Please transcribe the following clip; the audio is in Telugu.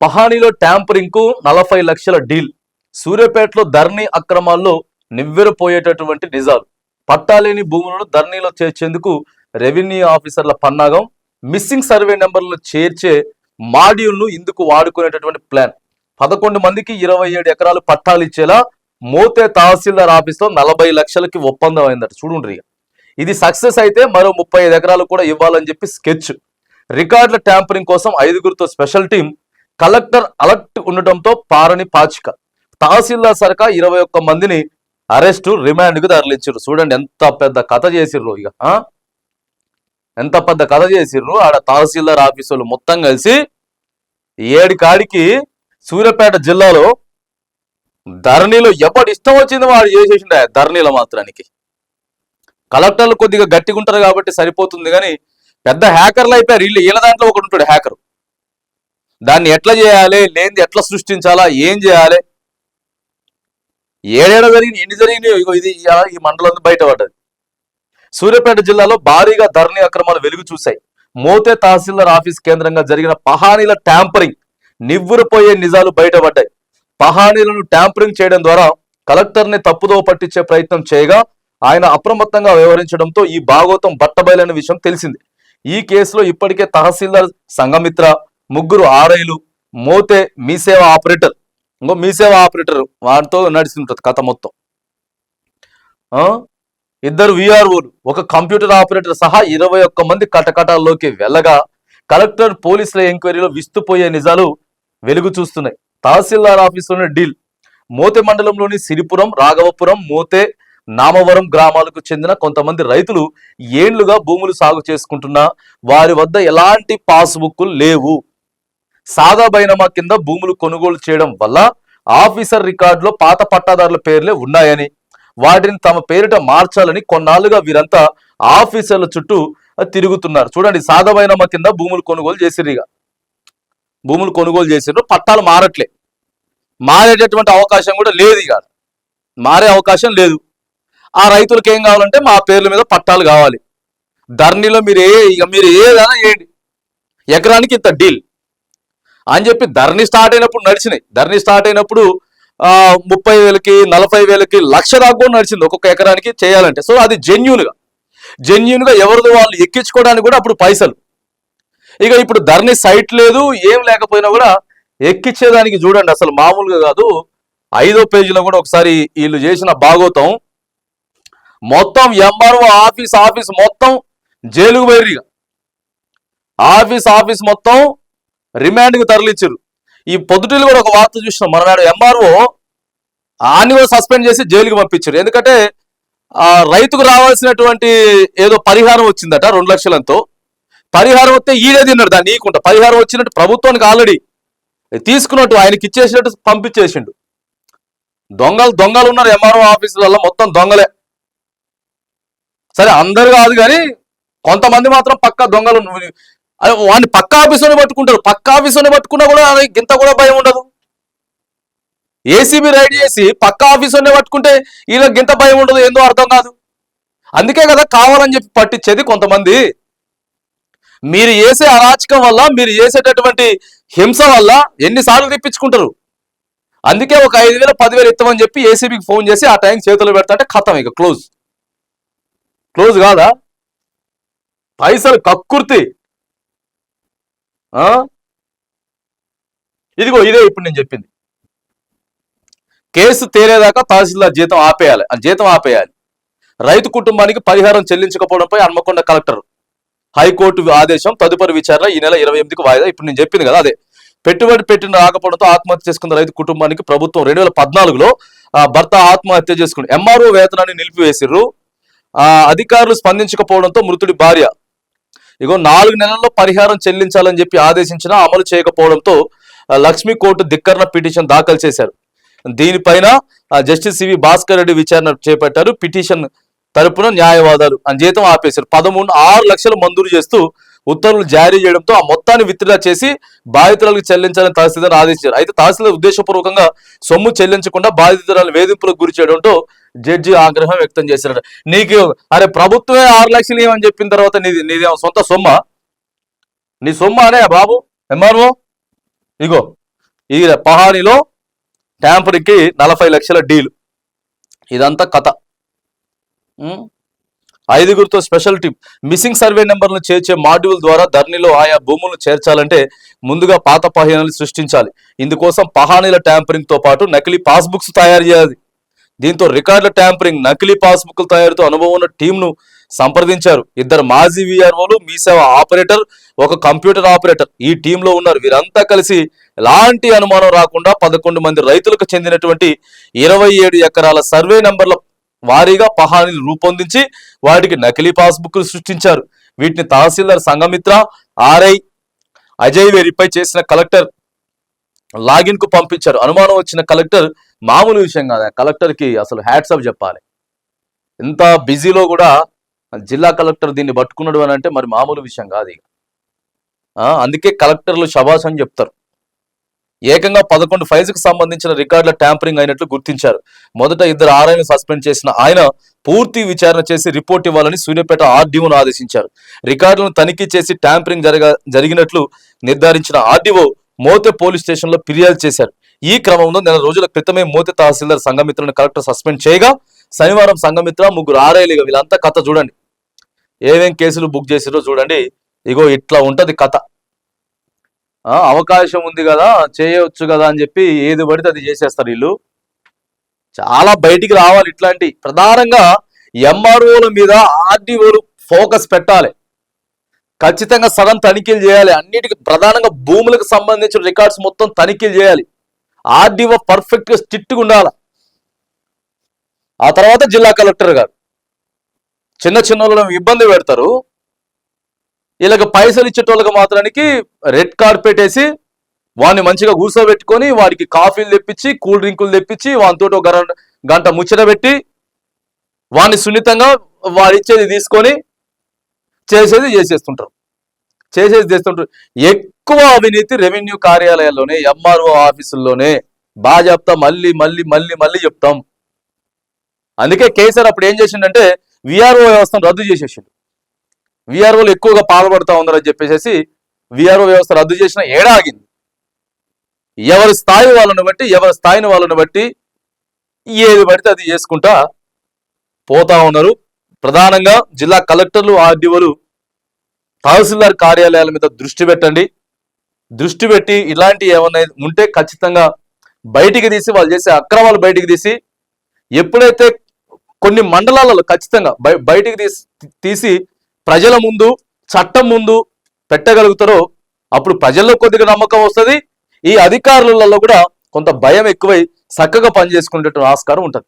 పహానీలో ట్యాంపరింగ్కు నలభై లక్షల డీల్. సూర్యాపేటలో ధరణి అక్రమాల్లో నివ్వెరపోయేటటువంటి నిజాలు. పట్టాలేని భూములను ధరణిలో చేర్చేందుకు రెవెన్యూ ఆఫీసర్ల పన్నాగం. మిస్సింగ్ సర్వే నెంబర్లను చేర్చే మాడ్యూల్ను ఇందుకు వాడుకునేటటువంటి ప్లాన్. పదకొండు మందికి ఇరవై ఏడు ఎకరాలు పట్టాలు ఇచ్చేలా మోతే తహసీల్దార్ ఆఫీస్లో నలభై లక్షలకి ఒప్పందం అయిందట. చూడండి ఇది సక్సెస్ అయితే మరో ముప్పై ఐదు ఎకరాలు కూడా ఇవ్వాలని చెప్పి స్కెచ్. రికార్డుల ట్యాంపరింగ్ కోసం ఐదుగురితో స్పెషల్ టీం కలెక్టర్ అలర్ట్ ఉండటంతో పారని పాచిక. తహసీల్దార్ సరకా ఇరవై ఒక్క మందిని అరెస్టు రిమాండ్కు తరలించారు చూడండి ఎంత పెద్ద కథ చేసిర్రు ఇక ఎంత పెద్ద కథ చేసిర్రు. ఆడ తహసీల్దార్ ఆఫీసులు మొత్తం కలిసి ఏడు కాడికి సూర్యాపేట జిల్లాలో ధరణిలో ఎప్పటి ఇష్టం వచ్చింది వాడు చేసేసిండ? ధరణిలో మాత్రానికి. కలెక్టర్లు కొద్దిగా గట్టిగా ఉంటారు కాబట్టి సరిపోతుంది కానీ పెద్ద హ్యాకర్లు అయిపోయారు. వీళ్ళు వీళ్ళ దాంట్లో ఒకటి ఉంటాడు హ్యాకర్. దాన్ని ఎట్లా చేయాలి? లేనిది ఎట్లా సృష్టించాలా? ఏం చేయాలి? ఏడేడ జరిగిన ఎన్ని జరిగినాయో ఇది ఈ మండలం బయటపడ్డది. సూర్యాపేట జిల్లాలో భారీగా ధరణి అక్రమాలు వెలుగు చూశాయి. మోతే తహసీల్దార్ ఆఫీస్ కేంద్రంగా జరిగిన పహానీల ట్యాంపరింగ్ నివ్వురుపోయే నిజాలు బయటపడ్డాయి. పహానీలను ట్యాంపరింగ్ చేయడం ద్వారా కలెక్టర్ని తప్పుదో పట్టించే ప్రయత్నం చేయగా ఆయన అప్రమత్తంగా వ్యవహరించడంతో ఈ భాగోతం బట్టబయలైన విషయం తెలిసింది. ఈ కేసులో ఇప్పటికే తహసీల్దార్ సంఘమిత్ర ముగ్గురు ఆర్ఐలు మోతే మీసేవ ఆపరేటర్. ఇంకో మీసేవ ఆపరేటర్ వారితో నడుస్తుంటది కథ మొత్తం. ఇద్దరు విఆర్ఓలు ఒక కంప్యూటర్ ఆపరేటర్ సహా ఇరవై ఒక్క మంది కటకటాల్లోకి వెళ్ళగా కలెక్టర్ పోలీసుల ఎంక్వైరీలో విస్తుపోయే నిజాలు వెలుగు చూస్తున్నాయి. తహసీల్దార్ ఆఫీసులోని డీల్. మోతే మండలంలోని సిరిపురం రాఘవపురం మోతే నామవరం గ్రామాలకు చెందిన కొంతమంది రైతులు ఏండ్లుగా భూములు సాగు చేసుకుంటున్నా వారి వద్ద ఎలాంటి పాస్బుక్లు లేవు. సాదా బైనమా కింద భూములు కొనుగోలు చేయడం వల్ల ఆఫీసర్ రికార్డులో పాత పట్టాదారుల పేర్లే ఉన్నాయని వాటిని తమ పేరిట మార్చాలని కొన్నాళ్ళుగా వీరంతా ఆఫీసర్ల చుట్టూ తిరుగుతున్నారు. చూడండి సాదా కింద భూములు కొనుగోలు చేసిర్రు ఇక. భూములు కొనుగోలు చేసిర్రు పట్టాలు మారట్లే. మారేటటువంటి అవకాశం కూడా లేదు ఇక. మారే అవకాశం లేదు. ఆ రైతులకు ఏం కావాలంటే మా పేర్ల మీద పట్టాలు కావాలి. ధర్నీలో మీరు ఏ ఇక మీరు ఏదైనా చేయండి. ఎకరానికి ఇంత డీల్. అని చెప్పి ధరణి స్టార్ట్ అయినప్పుడు నడిచినాయి. ధరణి స్టార్ట్ అయినప్పుడు ముప్పై వేలకి నలభై వేలకి లక్ష దాకా కూడా నడిచింది ఒక్కొక్క ఎకరానికి చేయాలంటే. సో అది జెన్యున్గా జెన్యున్గా ఎవరిదో వాళ్ళు ఎక్కించుకోవడానికి కూడా అప్పుడు పైసలు. ఇక ఇప్పుడు ధరణి సైట్ లేదు ఏం లేకపోయినా కూడా ఎక్కించేదానికి చూడండి. అసలు మామూలుగా కాదు. ఐదో పేజీలో కూడా ఒకసారి వీళ్ళు చేసిన భాగోతం. మొత్తం ఎంఆర్ఓ ఆఫీస్ ఆఫీస్ మొత్తం జైలుకు పోయిర్రు ఇక. ఆఫీస్ ఆఫీస్ మొత్తం రిమాండ్కి తరలించారు ఈ పొద్దుటిల్లు కూడా ఒక వార్త చూసినాం. మరనాడు ఎంఆర్ఓ ఆని కూడా సస్పెండ్ చేసి జైలుకి పంపించారు. ఎందుకంటే ఆ రైతుకు రావాల్సినటువంటి ఏదో పరిహారం వచ్చిందట రెండు లక్షలంతో. పరిహారం వస్తే ఈడే తిన్నాడు దాన్ని ఈకుంటా. పరిహారం వచ్చినట్టు ప్రభుత్వానికి ఆల్రెడీ తీసుకున్నట్టు ఆయనకి ఇచ్చేసినట్టు పంపించేసిండు. దొంగలు దొంగలు ఉన్నారు ఎంఆర్ఓ ఆఫీసులలో మొత్తం దొంగలే. సరే అందరు కాదు కానీ కొంతమంది మాత్రం పక్క దొంగలు వాడిని పక్క ఆఫీసులోనే పట్టుకుంటారు. పక్క ఆఫీసులోనే పట్టుకున్నా కూడా ఇంత గింత కూడా భయం ఉండదు. ఏసీబీ రైడ్ చేసి పక్క ఆఫీసులోనే పట్టుకుంటే ఈలో గింత భయం ఉండదు ఏందో అర్థం కాదు. అందుకే కదా కావాలని చెప్పి పట్టించేది కొంతమంది. మీరు చేసే అరాచకం వల్ల మీరు చేసేటటువంటి హింస వల్ల ఎన్నిసార్లు తెప్పించుకుంటారు? అందుకే ఒక ఐదు వేల పదివేలు ఇస్తామని చెప్పి ఏసీబీకి ఫోన్ చేసి ఆ టైం చేతులు పెడతాంటే ఖతం ఇక క్లోజ్. క్లోజ్ కాదా? పైసలు కక్కుర్తి. ఇదిగో ఇదే ఇప్పుడు నేను చెప్పింది. కేసు తేలేదాకా తహసీల్దార్ జీతం ఆపేయాలి. జీతం ఆపేయాలి. రైతు కుటుంబానికి పరిహారం చెల్లించకపోవడంపై హన్మకొండ కలెక్టర్ హైకోర్టు ఆదేశం తదుపరి విచారణ ఈ నెల ఇరవై ఎనిమిదికి వాయిదా. ఇప్పుడు నేను చెప్పింది కదా అదే. పెట్టుబడి పెట్టిన రాకపోవడంతో ఆత్మహత్య చేసుకున్న రైతు కుటుంబానికి ప్రభుత్వం రెండు వేల పద్నాలుగులో భర్త ఆత్మహత్య చేసుకుని ఎంఆర్ఓ వేతనాన్ని నిలిపివేసిర్రు. ఆ అధికారులు స్పందించకపోవడంతో మృతుడి భార్య ఇగో నాలుగు నెలల్లో పరిహారం చెల్లించాలని చెప్పి ఆదేశించినా అమలు చేయకపోవడంతో లక్ష్మీ కోర్టు ధిక్కరణ పిటిషన్ దాఖలు చేశారు. దీనిపైన జస్టిస్ సివి భాస్కర్ రెడ్డి విచారణ చేపట్టారు. పిటిషన్ తరపున న్యాయవాదాలు అని జీతం ఆపేశారు. పదమూడు ఆరు లక్షలు మంజూరు చేస్తూ ఉత్తర్వులు జారీ చేయడంతో ఆ మొత్తాన్ని విత్డ్రా చేసి బాధితురాలకు చెల్లించాలని తహసీల్దార్ ఆదేశించారు. అయితే తహసీల్దార్ ఉద్దేశపూర్వకంగా సొమ్ము చెల్లించకుండా బాధితురాలు వేధింపులకు గురి చేయడంతో జడ్జి ఆగ్రహం వ్యక్తం చేశారు నీకు అరే ప్రభుత్వమే ఆరు లక్షలు ఏమని చెప్పిన తర్వాత నీది నీది సొంత సొమ్మ? నీ సొమ్మ అనే బాబు ఎంఆర్ఓ? ఇగో ఈ పహానీలో ట్యాంపర్కి నలభై లక్షల డీల్. ఇదంతా కథ. ఐదుగురితో స్పెషల్ టిప్ మిస్సింగ్ సర్వే నెంబర్లను చేర్చే మాడ్యూల్ ద్వారా ధరణిలో ఆయా భూములను చేర్చాలంటే ముందుగా పాత పహానీలు సృష్టించాలి. ఇందుకోసం పహానీల ట్యాంపరింగ్తో పాటు నకిలీ పాస్బుక్స్ తయారు చేయాలి. దీంతో రికార్డుల ట్యాంపరింగ్ నకిలీ పాస్బుక్ల తయారీతో అనుభవం ఉన్న టీంను సంప్రదించారు. ఇద్దరు మాజీ విఆర్ఓలు మీ సేవ ఆపరేటర్ ఒక కంప్యూటర్ ఆపరేటర్. ఈ టీంలో ఉన్నారు వీరంతా కలిసి. ఎలాంటి అనుమానం రాకుండా పదకొండు మంది రైతులకు చెందినటువంటి ఇరవై ఏడు ఎకరాల సర్వే నంబర్ల వారీగా పహానీలు రూపొందించి వాటికి నకిలీ పాస్బుక్లు సృష్టించారు. వీటిని తహసీల్దార్ సంఘమిత్ర ఆర్ఐ అజయ్ వెరిఫై చేసిన కలెక్టర్ లాగిన్కు పంపించారు. అనుమానం వచ్చిన కలెక్టర్ మామూలు విషయం కాదు. కలెక్టర్కి అసలు హ్యాట్సప్ చెప్పాలి. ఇంత బిజీలో కూడా జిల్లా కలెక్టర్ దీన్ని పట్టుకున్నాడు అని అంటే మరి మామూలు విషయం కాదు ఇక. అందుకే కలెక్టర్లు శబాస్ అని చెప్తారు. ఏకంగా పదకొండు ఫైల్స్కు సంబంధించిన రికార్డుల ట్యాంపరింగ్ అయినట్లు గుర్తించారు. మొదట ఇద్దరు ఆర్ఐని సస్పెండ్ చేసిన ఆయన పూర్తి విచారణ చేసి రిపోర్ట్ ఇవ్వాలని సూర్యాపేట ఆర్డీఓను ఆదేశించారు. రికార్డులను తనిఖీ చేసి ట్యాంపరింగ్ జరగ జరిగినట్లు నిర్ధారించిన ఆర్డీఓ మోతే పోలీస్ స్టేషన్లో ఫిర్యాదు చేశారు. ఈ క్రమంలో నెల రోజుల క్రితమే మోతే తహసీల్దార్ సంఘమిత్రను కలెక్టర్ సస్పెండ్ చేయగా శనివారం సంఘమిత్ర ముగ్గురు ఆర్ఐలుగా వీళ్ళంతా కథ చూడండి. ఏమేం కేసులు బుక్ చేసిరో చూడండి. ఇగో ఇట్లా ఉంటుంది కథ. అవకాశం ఉంది కదా చేయవచ్చు కదా అని చెప్పి ఏది పడితే అది చేసేస్తారు వీళ్ళు. చాలా బయటికి రావాలి ఇట్లాంటి. ప్రధానంగా ఎంఆర్ఓల మీద ఆర్డీఓలు ఫోకస్ పెట్టాలి. ఖచ్చితంగా సగం తనిఖీలు చేయాలి. అన్నిటికి ప్రధానంగా భూములకు సంబంధించిన రికార్డ్స్ మొత్తం తనిఖీలు చేయాలి. ఆర్డీఓ పర్ఫెక్ట్గా స్టిట్గా స్ట్రిక్ట్గా ఉండాలి. ఆ తర్వాత జిల్లా కలెక్టర్ గారు. చిన్న చిన్న ఇబ్బంది పెడతారు. వీళ్ళకి పైసలు ఇచ్చేటోళ్ళకి మాత్రానికి రెడ్ కార్పెట్ వేసి వాడిని మంచిగా కూర్చోబెట్టుకొని వాడికి కాఫీలు తెప్పించి కూల్ డ్రింకులు తెప్పించి వానితో ఒక గంట ముచ్చట పెట్టి వాడిని సున్నితంగా వాడిచ్చేది తీసుకొని చేసేది చేసేస్తుంటారు. చేసేది చేస్తుంటారు. ఎక్కువ అవినీతి రెవెన్యూ కార్యాలయాల్లోనే ఎంఆర్ఓ ఆఫీసుల్లోనే బాగా చెప్తాం మళ్ళీ మళ్ళీ మళ్ళీ మళ్ళీ చెప్తాం. అందుకే కేసీఆర్ అప్పుడు ఏం చేసిండంటే విఆర్ఓ వ్యవస్థను రద్దు చేసేసిండు. విఆర్ఓలు ఎక్కువగా పాల్పడతా ఉన్నారని చెప్పేసి విఆర్ఓ వ్యవస్థ రద్దు చేసిన ఏడాగింది. ఎవరి స్థాయి వాళ్ళని బట్టి ఎవరి స్థాయిని వాళ్ళని బట్టి ఏది పడితే అది చేసుకుంటా పోతా ఉన్నారు. ప్రధానంగా జిల్లా కలెక్టర్లు ఆర్డీఓలు తహసీల్దార్ కార్యాలయాల మీద దృష్టి పెట్టండి. దృష్టి పెట్టి ఇలాంటి ఏమన్నా ఉంటే ఖచ్చితంగా బయటికి తీసి వాళ్ళు చేసే అక్రమాలు బయటికి తీసి ఎప్పుడైతే కొన్ని మండలాలలో ఖచ్చితంగా బయటికి తీసి తీసి ప్రజల ముందు చట్టం ముందు పెట్టగలుగుతారో అప్పుడు ప్రజల్లో కొద్దిగా నమ్మకం వస్తుంది. ఈ అధికారులలో కూడా కొంత భయం ఎక్కువై చక్కగా పనిచేసుకునేటువంటి ఆస్కారం ఉంటుంది.